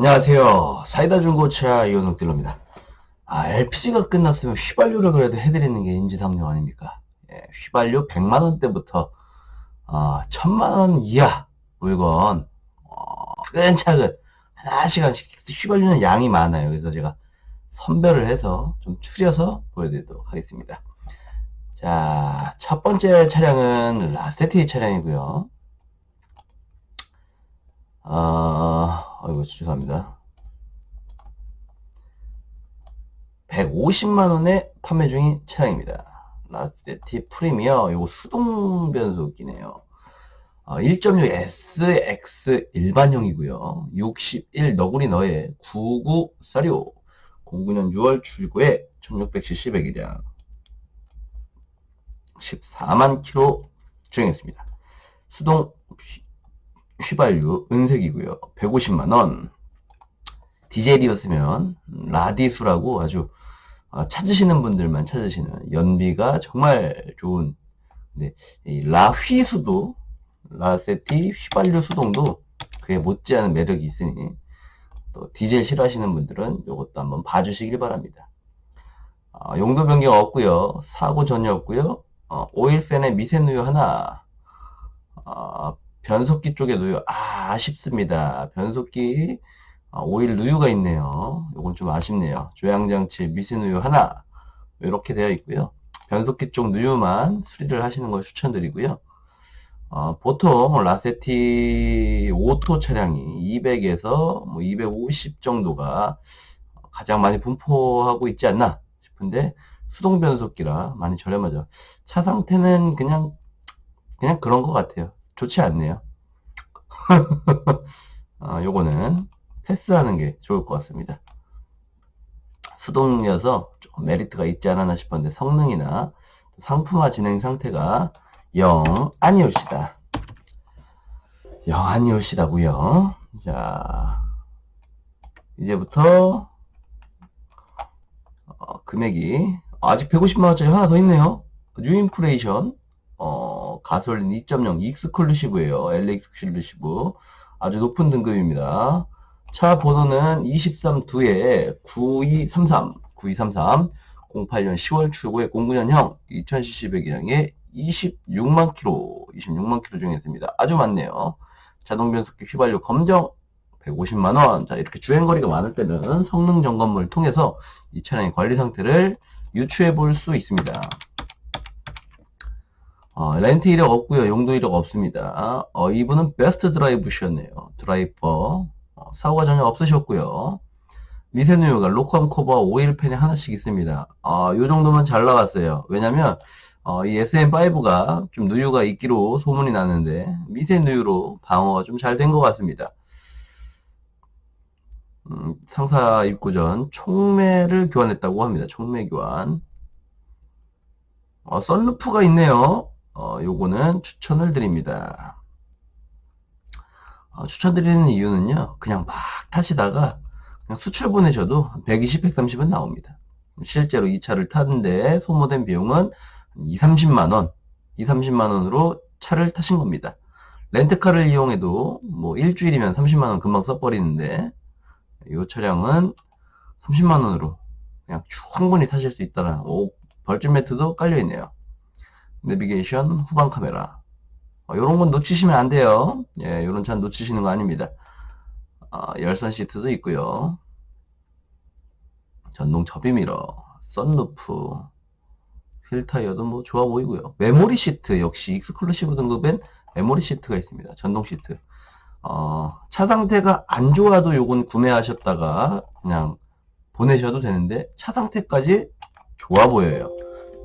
안녕하세요. 사이다 중고차 이현욱 딜러입니다. 아, LPG가 끝났으면 휘발유를 그래도 해드리는 게 인지상정 아닙니까? 예, 휘발유 100만원대부터, 어, 1000만원 이하 물건, 어, 차근차근 하나씩 하나씩 휘발유는 양이 많아요. 그래서 제가 선별을 해서 좀 추려서 보여드리도록 하겠습니다. 자, 첫 번째 차량은 라세티 차량이고요. 아, 아이고, 죄송합니다. 150만원에 판매 중인 차량입니다. 라세티 프리미어, 요거 수동 변속기네요. 어, 1.6 SX 일반형이고요. 61 너구리 너의 99 사료 09년 6월 출고에 1600cc 배기량 14만 킬로 주행했습니다. 수동 휘발유 은색이고요. 150만원. 디젤이었으면 라디수라고 아주 어, 찾으시는 분들만 찾으시는 연비가 정말 좋은 네, 이 라휘수도 라세티 휘발유 수동도 그에 못지않은 매력이 있으니 또 디젤 싫어하시는 분들은 이것도 한번 봐주시길 바랍니다. 어, 용도 변경 없고요. 사고 전혀 없고요. 어, 오일팬에 미세누유 하나 어, 변속기 쪽에 누유 아 아쉽습니다. 변속기 어, 오일 누유가 있네요. 이건 좀 아쉽네요. 조향장치 미세누유 하나 이렇게 되어 있고요. 변속기 쪽 누유만 수리를 하시는 걸 추천드리고요. 어, 보통 라세티 오토 차량이 200에서 뭐 250 정도가 가장 많이 분포하고 있지 않나 싶은데 수동 변속기라 많이 저렴하죠. 차 상태는 그냥 그냥 그런 것 같아요. 좋지 않네요. 아, 요거는 패스하는 게 좋을 것 같습니다. 수동이어서 조금 메리트가 있지 않았나 싶었는데 성능이나 상품화 진행 상태가 영 아니올시다. 영 아니올시다고요. 자, 이제부터 어, 금액이 아직 150만원짜리 하나 더 있네요. 뉴 인플레이션 어, 가솔린 2.0 익스클루시브예요. LA 익스클루시브. 아주 높은 등급입니다. 차 번호는 232에 9233, 9233, 08년 10월 출고의 09년형 2000cc 배기량에 26만 킬로, 26만 킬로 중에 있습니다. 아주 많네요. 자동 변속기 휘발유 검정 150만 원. 자, 이렇게 주행 거리가 많을 때는 성능 점검을 통해서 이 차량의 관리 상태를 유추해 볼 수 있습니다. 어, 렌트 이력 없고요. 용도 이력 없습니다. 어, 이분은 베스트 드라이브셨네요. 드라이버. 어, 사고가 전혀 없으셨고요. 미세누유가 로컴 커버 오일 팬이 하나씩 있습니다. 어, 요 정도면 잘 나갔어요. 왜냐면 어, 이 SM5가 좀 누유가 있기로 소문이 나는데 미세누유로 방어가 좀 잘 된 것 같습니다. 음, 상사 입고 전 총매를 교환했다고 합니다. 총매 교환. 어, 썬루프가 있네요. 어, 요거는 추천을 드립니다. 어, 추천드리는 이유는요, 그냥 막 타시다가 그냥 수출 보내셔도 120, 130은 나옵니다. 실제로 이 차를 타는데 소모된 비용은 2, 30만원, 2, 30만원으로 차를 타신 겁니다. 렌트카를 이용해도 뭐 일주일이면 30만원 금방 써버리는데, 이 차량은 30만원으로 그냥 충분히 타실 수 있다는, 오, 벌집 매트도 깔려있네요. 내비게이션, 후방 카메라. 어, 요런 건 놓치시면 안 돼요. 예, 요런 차 놓치시는 거 아닙니다. 어, 열선 시트도 있고요. 전동 접이미러, 썬루프, 휠타이어도 뭐 좋아 보이고요. 메모리 시트 역시 익스클루시브 등급엔 메모리 시트가 있습니다. 전동 시트. 어, 차 상태가 안 좋아도 요건 구매하셨다가 그냥 보내셔도 되는데 차 상태까지 좋아 보여요.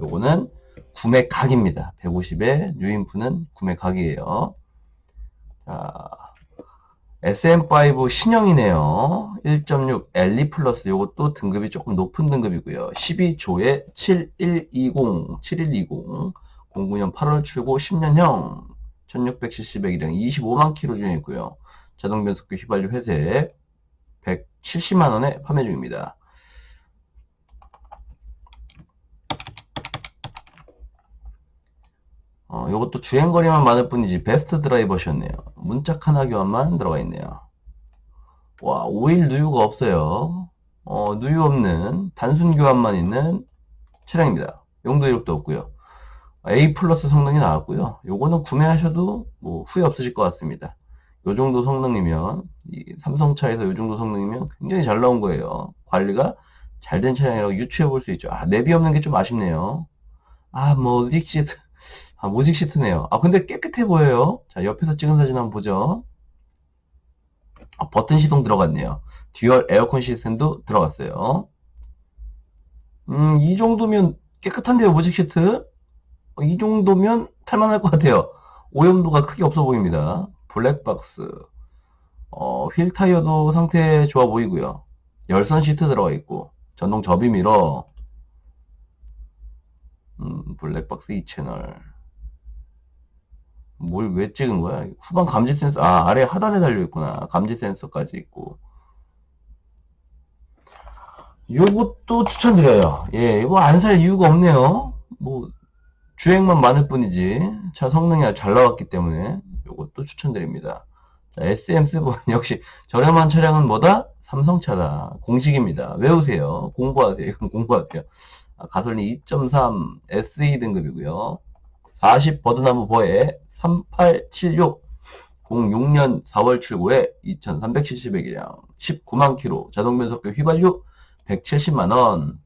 요거는 구매 각입니다. 150에 뉴인프는 구매 각이에요. 자, SM5 신형이네요. 1.6 LE 플러스 요것도 등급이 조금 높은 등급이고요. 12조에 7120, 7120, 09년 8월 출고 10년형 1600cc 배기량 25만 킬로 중에 있고요. 자동 변속기 휘발유 회색 170만 원에 판매 중입니다. 어, 이것도 주행거리만 많을 뿐이지 베스트 드라이버셨네요. 문짝 하나 교환만 들어가 있네요. 와, 오일 누유가 없어요. 어, 누유 없는 단순 교환만 있는 차량입니다. 용도 이력도 없고요. A 플러스 성능이 나왔고요. 요거는 구매하셔도 뭐 후회 없으실 것 같습니다. 요 정도 성능이면 이 삼성차에서 요 정도 성능이면 굉장히 잘 나온 거예요. 관리가 잘 된 차량이라고 유추해 볼 수 있죠. 아, 내비 없는 게 좀 아쉽네요. 아, 모직 시트. 아, 모직 시트네요. 아, 근데 깨끗해 보여요. 자, 옆에서 찍은 사진 한번 보죠. 아, 버튼 시동 들어갔네요. 듀얼 에어컨 시스템도 들어갔어요. 음, 이 정도면 깨끗한데요, 모직 시트? 어, 이 정도면 탈만할 것 같아요. 오염도가 크게 없어 보입니다. 블랙박스. 어, 휠 타이어도 상태 좋아 보이고요. 열선 시트 들어가 있고, 전동 접이 미러, 음, 블랙박스 2채널. 뭘 왜 찍은 거야? 후방 감지 센서, 아, 아래 하단에 달려 있구나. 감지 센서까지 있고. 요것도 추천드려요. 예, 이거 안 살 이유가 없네요. 뭐, 주행만 많을 뿐이지. 차 성능이 잘 나왔기 때문에 요것도 추천드립니다. 자, SM7 역시 저렴한 차량은 뭐다? 삼성차다. 공식입니다. 외우세요. 공부하세요. 이건 공부하세요. 아, 가솔린 2.3 SE 등급이고요. 40 버드나무 버에 3876 06년 4월 출고에 2370액이량 19만 킬로 자동 변속기 휘발유 170만원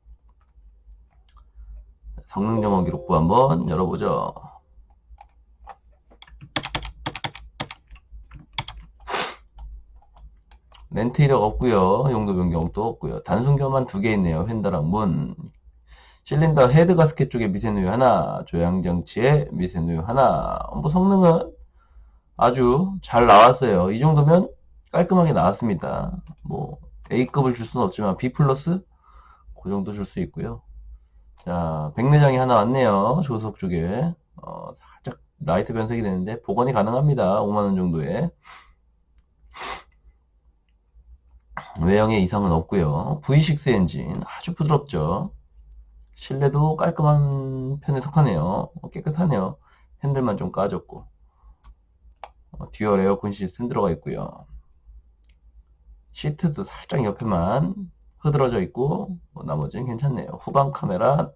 성능 점검 기록부 한번 열어보죠. 렌트 이력 없고요. 용도 변경도 없고요. 단순 교환만 두 개 있네요. 휀더랑 문. 실린더 헤드 가스켓 쪽에 미세누유 하나, 조향장치에 미세누유 하나. 뭐 성능은 아주 잘 나왔어요. 이 정도면 깔끔하게 나왔습니다. 뭐 A급을 줄 수는 없지만 B 플러스 그 정도 줄 수 있고요. 자, 백내장이 하나 왔네요. 조석 쪽에. 어, 살짝 라이트 변색이 되는데 복원이 가능합니다. 5만 원 정도에. 외형에 이상은 없고요. V6 엔진 아주 부드럽죠. 실내도 깔끔한 편에 속하네요. 어, 깨끗하네요. 핸들만 좀 까졌고. 어, 듀얼 에어컨 시스템 들어가 있고요. 시트도 살짝 옆에만 흐드러져 있고 뭐 나머지는 괜찮네요. 후방 카메라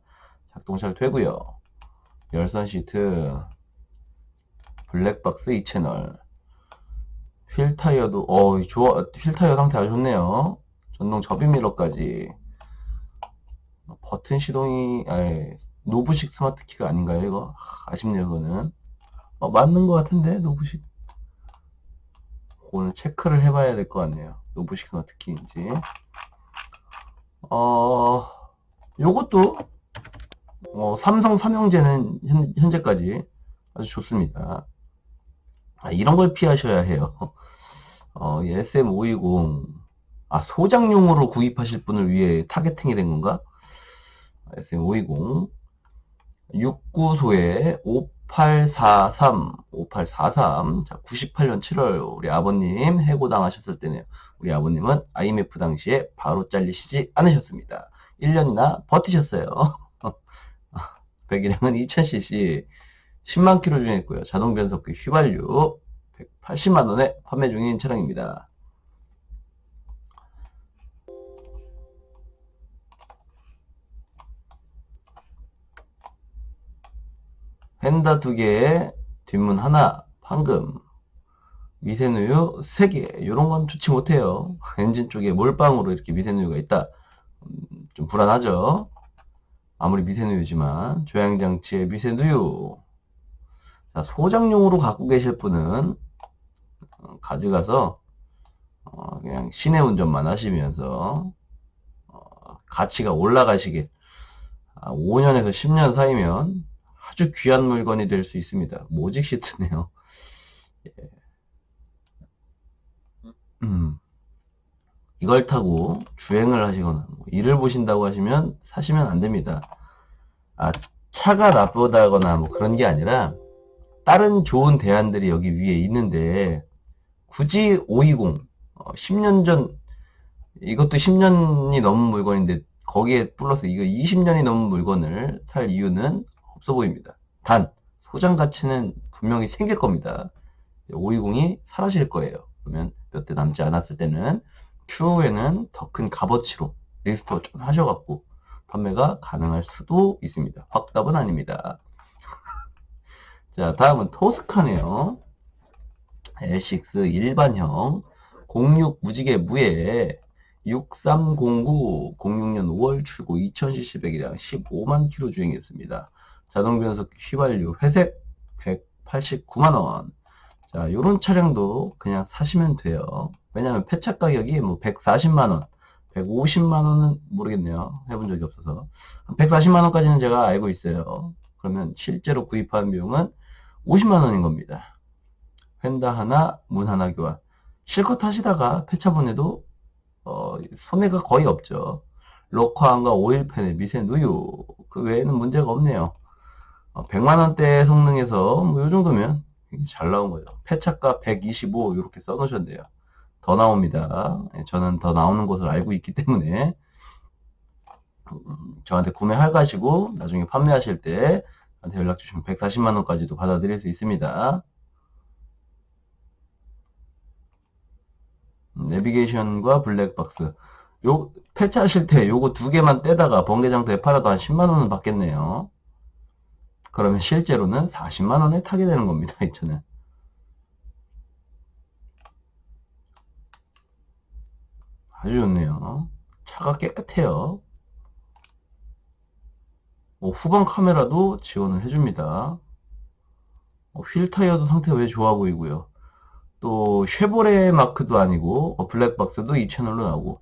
작동 잘 되고요. 열선 시트 블랙박스 2채널 휠 타이어도 어 좋아 휠 타이어 상태 아주 좋네요. 전동 접이 미러까지 버튼 시동이 아예 노브식 스마트 키가 아닌가요 이거? 아, 아쉽네요 그거는. 어, 맞는 것 같은데 노브식? 오늘 체크를 해봐야 될 것 같네요 노브식 스마트 키인지. 어 요것도 어, 삼성 삼형제는 현, 현재까지 아주 좋습니다. 아, 이런 걸 피하셔야 해요. 어, SM520 아 소장용으로 구입하실 분을 위해 타겟팅이 된 건가? SM520 69소에 5843 5843 자, 98년 7월 우리 아버님 해고당하셨을 때네요. 우리 아버님은 IMF 당시에 바로 잘리시지 않으셨습니다. 1년이나 버티셨어요. 배기량은 2000cc 10만 킬로 주행했고요. 자동 변속기 휘발유 180만 원에 판매 중인 차량입니다. 펜다 두 개에 뒷문 하나, 방금, 미세누유 세 개, 이런 건 좋지 못해요. 엔진 쪽에 몰빵으로 이렇게 미세누유가 있다. 음, 좀 불안하죠. 아무리 미세누유지만 조향장치에 미세누유. 자, 소장용으로 갖고 계실 분은 어, 가져가서 어, 그냥 시내 운전만 하시면서 어, 가치가 올라가시길. 아, 5년에서 10년 사이면 아주 귀한 물건이 될 수 있습니다. 모직 시트네요. 예. 음. 이걸 타고 주행을 하시거나 뭐 일을 보신다고 하시면 사시면 안 됩니다. 아, 차가 나쁘다거나 뭐 그런 게 아니라 다른 좋은 대안들이 여기 위에 있는데 굳이 520 어, 10년 전 이것도 10년이 넘은 물건인데 거기에 플러스 이거 20년이 넘은 물건을 살 이유는 없어 보입니다. 단 소장 가치는 분명히 생길 겁니다. 520이 사라질 거예요. 그러면 몇 대 남지 않았을 때는 추후에는 더 큰 값어치로 리스토어 좀 하셔갖고 판매가 가능할 수도 있습니다. 확답은 아닙니다. 자, 다음은 토스카네요. L6 일반형 06 무지개 무에 6309 06년 5월 출고 2000cc 배기량 15만 킬로 주행했습니다. 자동 변속 휘발유 회색 189만원. 자, 요런 차량도 그냥 사시면 돼요. 왜냐면 폐차 가격이 뭐 140만원, 150만원은 모르겠네요. 해본 적이 없어서. 140만원까지는 제가 알고 있어요. 그러면 실제로 구입한 비용은 50만원인 겁니다. 휀다 하나, 문 하나 교환. 실컷 하시다가 폐차 보내도 어, 손해가 거의 없죠. 로커함과 오일팬의 미세 누유. 그 외에는 문제가 없네요. 어, 100만원대 성능에서 뭐요 정도면 잘 나온 거죠. 폐차가 125 이렇게 써놓으셨네요. 더 나옵니다. 예, 저는 더 나오는 것을 알고 있기 때문에 음, 저한테 구매하가시고 나중에 판매하실 때 저한테 연락 주시면 140만 원까지도 받아들일 수 있습니다. 음, 내비게이션과 블랙박스 요 폐차하실 때 요거 두 개만 떼다가 번개장터에 팔아도 한 10만 원은 받겠네요. 그러면 실제로는 40만 원에 타게 되는 겁니다. 이 차는. 아주 좋네요. 차가 깨끗해요. 어, 후방 카메라도 지원을 해줍니다. 어, 휠 타이어도 상태가 왜 좋아 보이고요. 또 쉐보레 마크도 아니고 어, 블랙박스도 이 채널로 나오고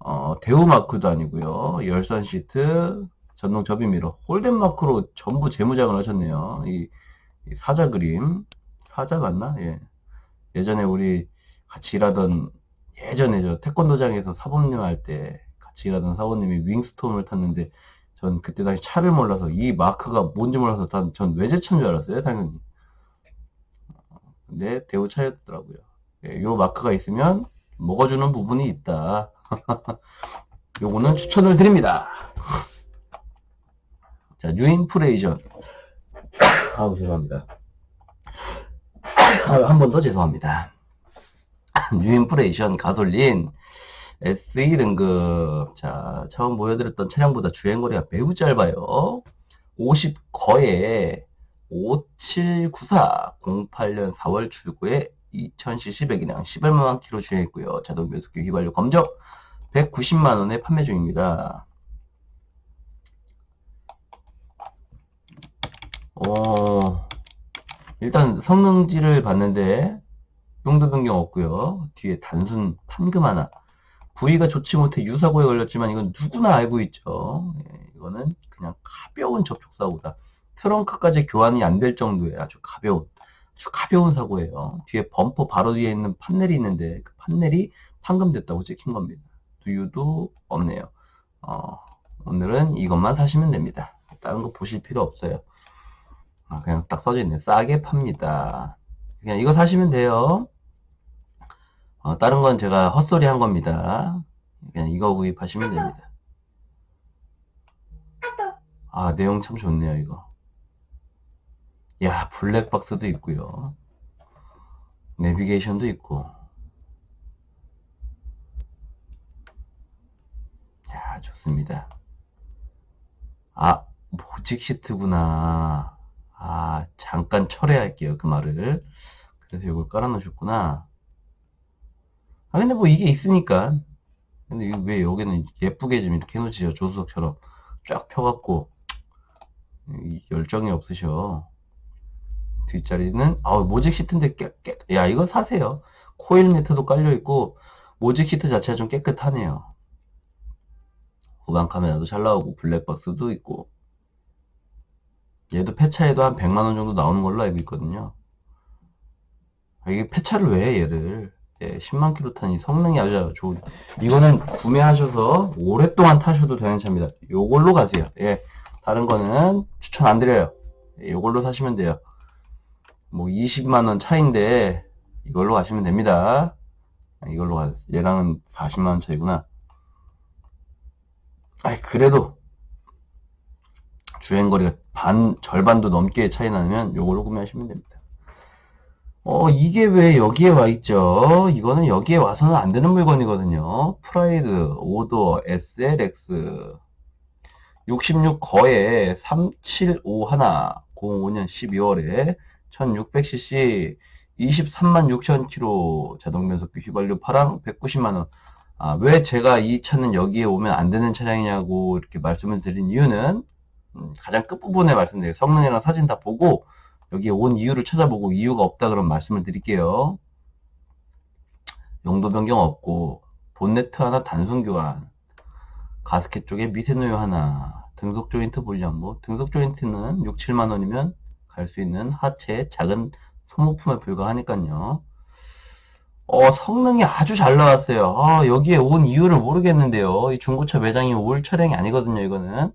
어, 대우 마크도 아니고요. 열선 시트, 전동 접이 미러, 홀덴 마크로 전부 재무장을 하셨네요. 이, 이 사자 그림, 사자 같나? 예. 예전에 우리 같이 일하던 예전에 저 태권도장에서 사범님 할 때 같이 일하던 사범님이 윙스톰을 탔는데 전 그때 당시 차를 몰라서 이 마크가 뭔지 몰라서 단, 전 외제차인 줄 알았어요, 당연히. 근데 대우 차였더라고요. 예, 요 마크가 있으면 먹어주는 부분이 있다. 요거는 추천을 드립니다. 자, 뉴인프레이션. 아우, 죄송합니다. 아, 한번 더 죄송합니다. 뉴인프레이션 가솔린 SE 등급. 자, 처음 보여드렸던 차량보다 주행거리가 매우 짧아요. 50 거에 5794 08년 4월 출고에 2000cc 배기량 11만 킬로 주행했고요. 자동 변속기 휘발유 검적 190만 원에 판매 중입니다. 어, 일단 성능지를 봤는데 용도 변경 없고요. 뒤에 단순 판금 하나. 부위가 좋지 못해 유사고에 걸렸지만 이건 누구나 알고 있죠. 예, 이거는 그냥 가벼운 접촉사고다. 트렁크까지 교환이 안 될 정도의 아주 가벼운 아주 가벼운 사고예요. 뒤에 범퍼 바로 뒤에 있는 판넬이 있는데 그 판넬이 판금됐다고 찍힌 겁니다. 두유도 없네요. 어, 오늘은 이것만 사시면 됩니다. 다른 거 보실 필요 없어요. 아, 그냥 딱 써져 있네요. 싸게 팝니다. 그냥 이거 사시면 돼요. 어, 다른 건 제가 헛소리 한 겁니다. 그냥 이거 구입하시면 됩니다. 아, 내용 참 좋네요, 이거. 야, 블랙박스도 있고요. 내비게이션도 있고. 야, 좋습니다. 아, 모직 시트구나. 아, 잠깐 철회할게요, 그 말을. 그래서 이걸 깔아놓으셨구나. 아, 근데 뭐 이게 있으니까. 근데 왜 여기는 예쁘게 좀 이렇게 해놓으시죠, 조수석처럼. 쫙 펴갖고. 열정이 없으셔. 뒷자리는 아 모직 시트인데 깨, 깨, 야 이거 사세요 코일 매트도 깔려 있고 모직 시트 자체가 좀 깨끗하네요 후방 카메라도 잘 나오고 블랙박스도 있고 얘도 폐차에도 한 100만 원 정도 나오는 걸로 알고 있거든요. 아, 이게 폐차를 왜 해, 얘를? 예, 10만 킬로 타니 성능이 아주 좋은. 이거는 구매하셔서 오랫동안 타셔도 되는 차입니다. 요걸로 가세요. 예 다른 거는 추천 안 드려요. 예, 요걸로 사시면 돼요. 뭐 20만 원 차인데 이걸로 가시면 됩니다. 이걸로 가, 얘랑은 40만 원 차이구나. 아이, 그래도 주행 거리가 반, 절반도 넘게 차이 나면 이걸로 구매하시면 됩니다. 어, 이게 왜 여기에 와 있죠? 이거는 여기에 와서는 안 되는 물건이거든요. 프라이드, 오더, SLX. 66 거에 3751, 05년 12월에 1600cc, 23만 6천 킬로 자동 변속기 휘발유 파랑 190만 원. 아, 왜 제가 이 차는 여기에 오면 안 되는 차량이냐고 이렇게 말씀을 드린 이유는 음, 가장 끝부분에 말씀드려요. 성능이랑 사진 다 보고 여기에 온 이유를 찾아보고 이유가 없다 그러면 말씀을 드릴게요. 용도 변경 없고 본네트 하나 단순 교환 가스켓 쪽에 미세누유 하나 등속 조인트 불량 뭐 등속 조인트는 6, 7만 원이면 갈 수 있는 하체 작은 소모품에 불과하니까요. 어, 성능이 아주 잘 나왔어요. 아, 여기에 온 이유를 모르겠는데요. 이 중고차 매장이 올 차량이 아니거든요, 이거는.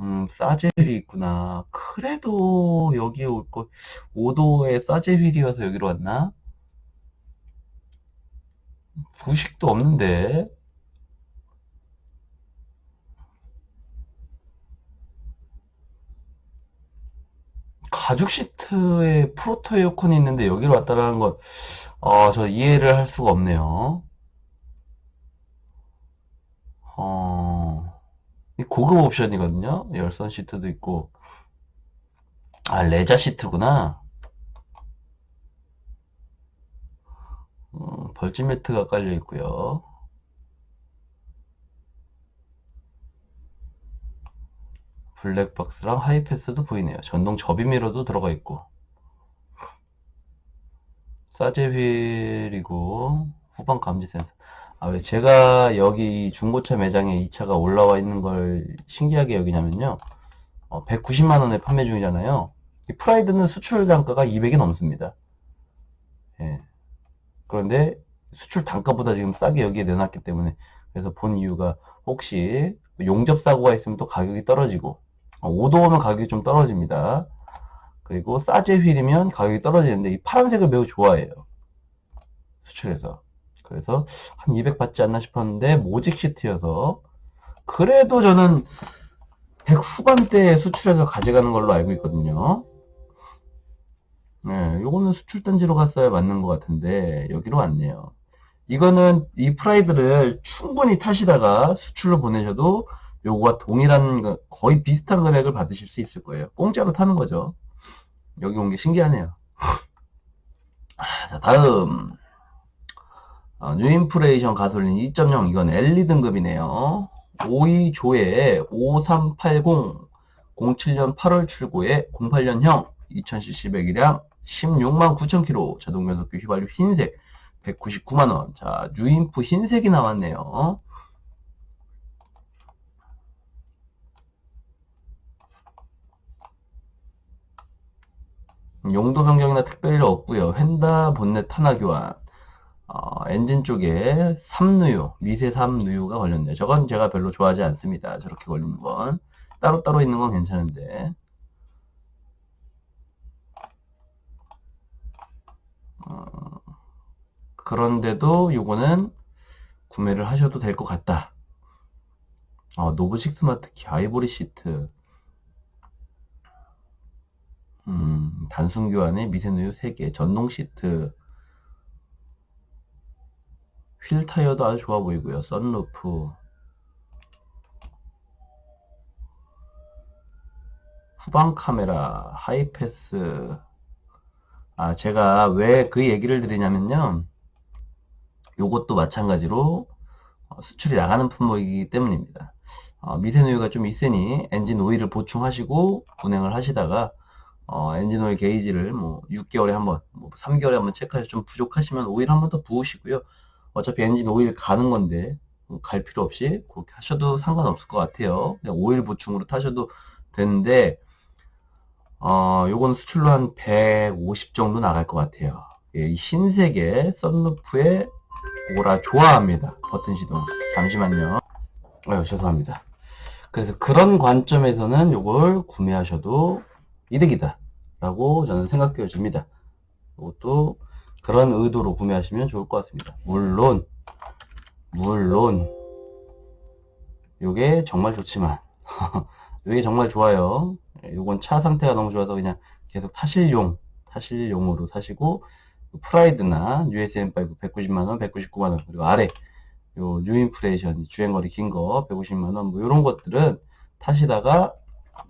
음, 싸제휠이 있구나. 그래도 여기에 올 거, 5도에 싸제휠이어서 여기로 왔나? 부식도 없는데. 가죽 시트에 프로토 에어컨이 있는데 여기로 왔다라는 건, 어, 저 이해를 할 수가 없네요. 어, 이 고급 옵션이거든요. 열선 시트도 있고. 아, 레자 시트구나. 음, 벌집 매트가 깔려 있고요. 블랙박스랑 하이패스도 보이네요. 전동 접이미러도 들어가 있고. 싸제휠이고 후방 감지 센서. 아, 왜 제가 여기 중고차 매장에 이 차가 올라와 있는 걸 신기하게 여기냐면요. 어, 190만 원에 판매 중이잖아요. 이 프라이드는 수출 단가가 200이 넘습니다. 예. 그런데 수출 단가보다 지금 싸게 여기에 내놨기 때문에 그래서 본 이유가 혹시 용접 사고가 있으면 또 가격이 떨어지고 어, 5도 오면 가격이 좀 떨어집니다. 그리고 싸제 휠이면 가격이 떨어지는데 이 파란색을 매우 좋아해요. 수출해서. 그래서 한 200 받지 않나 싶었는데 모직 시트여서 그래도 저는 100 후반대에 수출해서 가져가는 걸로 알고 있거든요. 네, 요거는 수출 단지로 갔어야 맞는 것 같은데 여기로 왔네요. 이거는 이 프라이드를 충분히 타시다가 수출로 보내셔도 요거와 동일한 거- 거의 비슷한 금액을 받으실 수 있을 거예요. 공짜로 타는 거죠. 여기 온 게 신기하네요. 아, 자, 다음. 어, 뉴인프레이션 가솔린 2.0 이건 LE 등급이네요. 52 조에 5380 07년 8월 출고에 08년형 2000cc 배기량 16만 9천 킬로 자동 변속기 휘발유 흰색 199만 원. 자, 뉴인프 흰색이 나왔네요. 용도 변경이나 특별히 없고요. 휀다 본넷 하나 교환. 어, 엔진 쪽에 삼누유, 미세 삼누유가 걸렸네요. 저건 제가 별로 좋아하지 않습니다. 저렇게 걸리는 건. 따로따로 있는 건 괜찮은데. 어, 그런데도 요거는 구매를 하셔도 될 것 같다. 어, 노브식 스마트 키 아이보리 시트. 음, 단순 교환에 미세누유 3개, 전동 시트, 휠 타이어도 아주 좋아 보이고요. 썬루프. 후방 카메라, 하이패스. 아, 제가 왜 그 얘기를 드리냐면요. 요것도 마찬가지로 어, 수출이 나가는 품목이기 때문입니다. 어, 미세누유가 좀 있으니 엔진 오일을 보충하시고 운행을 하시다가 어, 엔진 오일 게이지를 뭐 6개월에 한 번, 뭐 3개월에 한 번 체크해서 좀 부족하시면 오일 한 번 더 부으시고요. 어차피 엔진 오일 가는 건데 뭐갈 필요 없이 그렇게 하셔도 상관없을 것 같아요. 그냥 오일 보충으로 타셔도 되는데 어, 요거는 수출로 한 150 정도 나갈 것 같아요. 예, 이 흰색의 썬루프에 오라 좋아합니다. 버튼 시동. 잠시만요. 아유, 죄송합니다. 그래서 그런 관점에서는 요걸 구매하셔도 이득이다. 라고 저는 생각되어집니다. 이것도 그런 의도로 구매하시면 좋을 것 같습니다. 물론, 물론, 요게 정말 좋지만, 요게 정말 좋아요. 요건 차 상태가 너무 좋아서 그냥 계속 타실용, 타실용으로 사시고 프라이드나 USM5 190만원, 199만원 그리고 아래 요 뉴인플레이션 주행거리 긴 거 150만원 뭐 이런 것들은 타시다가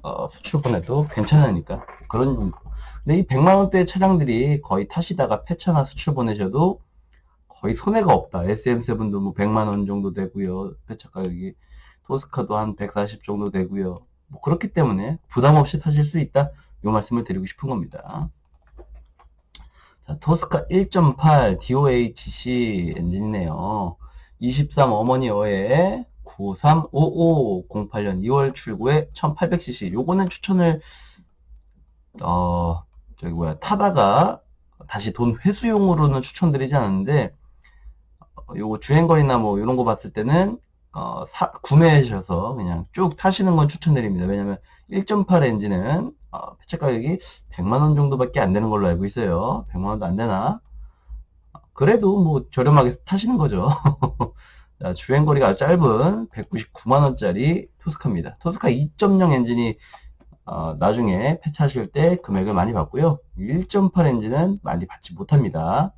어, 수출 보내도 괜찮으니까 그런. 근데 이 100만 원대 차량들이 거의 타시다가 폐차나 수출 보내셔도 거의 손해가 없다. SM7도 뭐 100만 원 정도 되고요. 폐차 가격이 토스카도 한 140 정도 되고요. 뭐 그렇기 때문에 부담 없이 타실 수 있다. 요 말씀을 드리고 싶은 겁니다. 자, 토스카 1.8 DOHC 엔진이네요. 23 어머니 어에 9355 08년 2월 출고에 1800cc. 요거는 추천을 어 저기 뭐야 타다가 다시 돈 회수용으로는 추천드리지 않는데 어, 요거 주행거리나 뭐 이런 거 봤을 때는 어, 사, 구매하셔서 그냥 쭉 타시는 건 추천드립니다. 왜냐면 1.8 엔진은 어, 폐차 가격이 100만 원 정도밖에 안 되는 걸로 알고 있어요. 100만 원도 안 되나? 그래도 뭐 저렴하게 타시는 거죠. 자, 주행거리가 짧은 199만원짜리 토스카입니다. 토스카 2.0 엔진이 어, 나중에 폐차하실 때 금액을 많이 받고요. 1.8 엔진은 많이 받지 못합니다.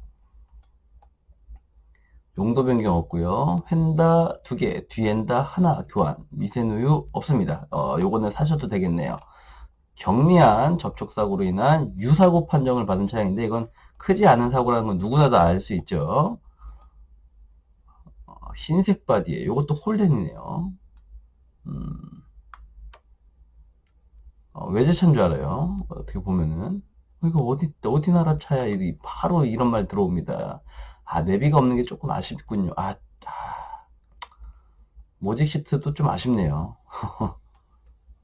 용도 변경 없고요. 휀다 두 개, 뒤엔다 하나 교환, 미세누유 없습니다. 어, 요거는 사셔도 되겠네요. 경미한 접촉사고로 인한 유사고 판정을 받은 차량인데 이건 크지 않은 사고라는 건 누구나 다 알 수 있죠. 어, 흰색 바디에 이것도 홀덴이네요. 음, 어, 외제차인 줄 알아요. 어떻게 보면은 어, 이거 어디 어디 나라 차야? 이 바로 이런 말 들어옵니다. 아 내비가 없는 게 조금 아쉽군요. 아, 아 모직 시트도 좀 아쉽네요.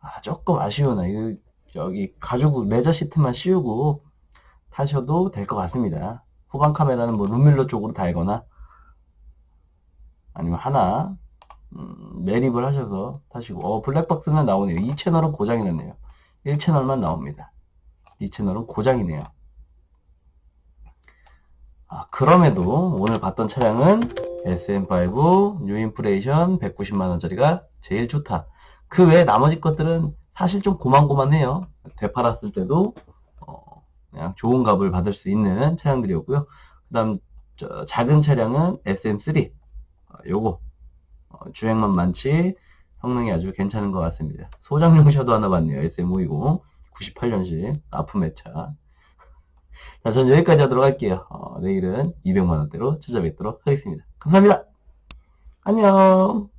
아 조금 아쉬우나 이거 여기 가지고 레저 시트만 씌우고 타셔도 될 것 같습니다. 후방 카메라는 뭐 룸밀러 쪽으로 달거나 아니면 하나 음, 매립을 하셔서 타시고 어 블랙박스는 나오네요. 이 채널은 고장이 났네요. 1채널만 나옵니다. 이 채널은 고장이네요. 아, 그럼에도 오늘 봤던 차량은 SM5 뉴인프레이션 190만원짜리가 제일 좋다. 그 외에 나머지 것들은 사실 좀 고만고만해요. 되팔았을 때도 어, 그냥 좋은 값을 받을 수 있는 차량들이었고요. 그 다음 작은 차량은 SM3 어, 요거 어, 주행만 많지 성능이 아주 괜찮은 것 같습니다. 소장용 샤도 하나 봤네요. SM520 98년식 아픔의 차. 자, 전 여기까지 하도록 할게요. 어, 내일은 200만원대로 찾아뵙도록 하겠습니다. 감사합니다. 안녕.